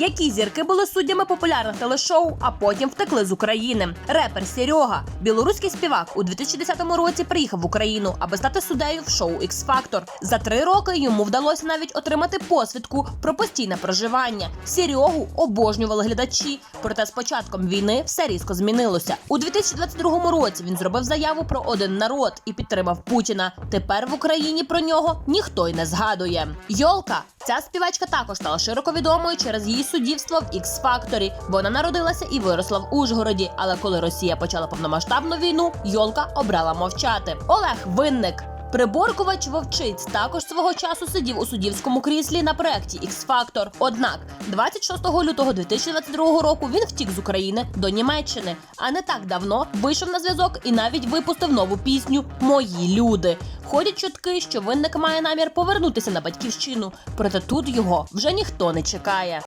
Які зірки були суддями популярних телешоу, а потім втекли з України? Репер Серега, білоруський співак, у 2010 році приїхав в Україну, аби стати суддею в шоу x Factor. За три роки йому вдалося навіть отримати посвідку про постійне проживання. Серегу обожнювали глядачі. Проте з початком війни все різко змінилося. У 2022 році він зробив заяву про один народ і підтримав Путіна. Тепер в Україні про нього ніхто й не згадує. Йолка, ця співачка також стала широко відомою через її суддівство в x Factor. Вона народилася і виросла в Ужгороді. Але коли Росія почала повномасштабну війну, Йолка обрала мовчати. Олег Винник. Приборкувач вовчиць також свого часу сидів у суддівському кріслі на проєкті x Factor. Однак 26 лютого 2022 року він втік з України до Німеччини, а не так давно вийшов на зв'язок і навіть випустив нову пісню Мої люди. Ходять чутки, що винник має намір повернутися на батьківщину, проте тут його вже ніхто не чекає.